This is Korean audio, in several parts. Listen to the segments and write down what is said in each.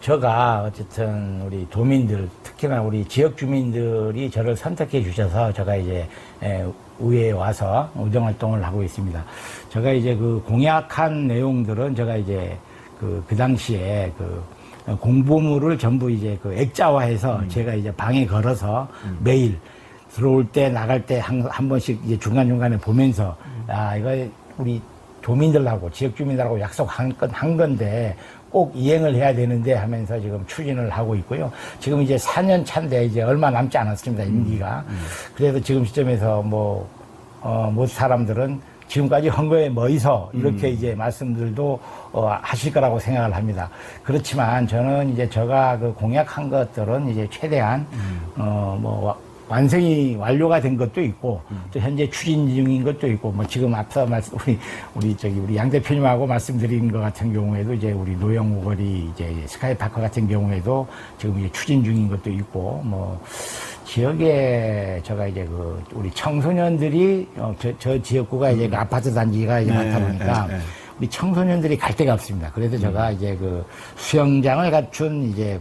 제가 어쨌든 우리 도민들 특히나 우리 지역 주민들이 저를 선택해 주셔서 제가 이제 에, 의회에 와서 의정 활동을 하고 있습니다. 제가 이제 그 공약한 내용들은 제가 이제 그, 그 당시에 그 공보물을 전부 이제 그 액자화해서 제가 이제 방에 걸어서 매일 들어올 때 나갈 때 한 한 번씩 이제 중간 중간에 보면서 아 이거 우리 도민들하고 지역 주민들하고 약속한 건 한 건데 꼭 이행을 해야 되는데 하면서 지금 추진을 하고 있고요. 지금 이제 4년 차인데 이제 얼마 남지 않았습니다. 임기가. 그래서 지금 시점에서 뭐, 어, 못 사람들은 지금까지 한 거에 뭐이서 이렇게 이제 말씀들도 어, 하실 거라고 생각을 합니다. 그렇지만 저는 이제 제가 그 공약한 것들은 이제 최대한 어, 뭐 와- 완성이 완료가 된 것도 있고 또 현재 추진 중인 것도 있고 뭐 지금 앞서 말씀 우리 우리 저기 우리 양 대표님하고 말씀드린 것 같은 경우에도 이제 우리 노영 오거리 이제 스카이파크 같은 경우에도 지금 이제 추진 중인 것도 있고 뭐 지역에 제가 이제 그 우리 청소년들이 어, 저, 저 지역구가 이제 그 아파트 단지가 이제 네, 많다 보니까 네, 네. 우리 청소년들이 갈 데가 없습니다. 그래서 제가 이제 그 수영장을 갖춘 이제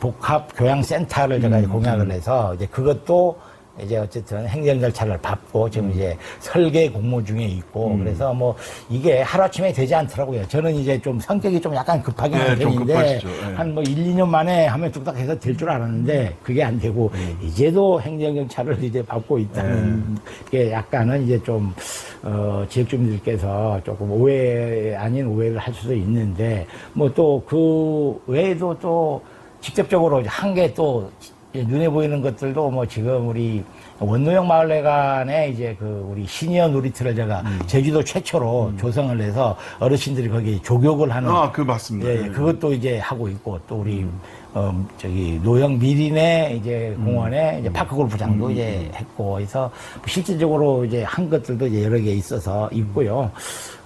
복합 교양 센터를 제가 이제 공약을 해서 이제 그것도 이제 어쨌든 행정 절차를 밟고 지금 이제 설계 공모 중에 있고 그래서 뭐 이게 하루아침에 되지 않더라고요. 저는 이제 좀 성격이 좀 약간 급하긴 네, 한좀 편인데 급하시죠. 네. 한뭐 1, 2년 만에 하면 뚝딱 해서 될 줄 알았는데 그게 안 되고 이제도 행정 절차를 이제 밟고 있다는 게 약간은 이제 좀 어, 지역 주민들께서 조금 오해 아닌 오해를 할 수도 있는데 뭐 또 그 외에도 또 직접적으로 한 게 또 눈에 보이는 것들도 뭐 지금 우리 원노영 마을회관에 이제 그 우리 시니어 놀이터를 제가 제주도 최초로 조성을 해서 어르신들이 거기 조격을 하는 아, 그 맞습니다. 예, 예, 그것도 이제 하고 있고 또 우리 어 저기 노영 미리네 이제 공원에 이제 파크 골프장도 이제 했고 해서 실질적으로 이제 한 것들도 이제 여러 개 있어서 있고요.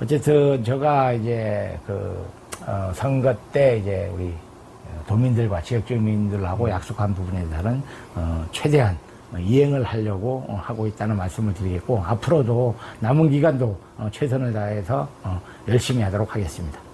어쨌든 제가 이제 그 어, 선거 때 이제 우리 도민들과 지역 주민들하고 약속한 부분에 대한 어, 최대한 이행을 하려고 어, 하고 있다는 말씀을 드리겠고 앞으로도 남은 기간도 어, 최선을 다해서 어, 열심히 하도록 하겠습니다.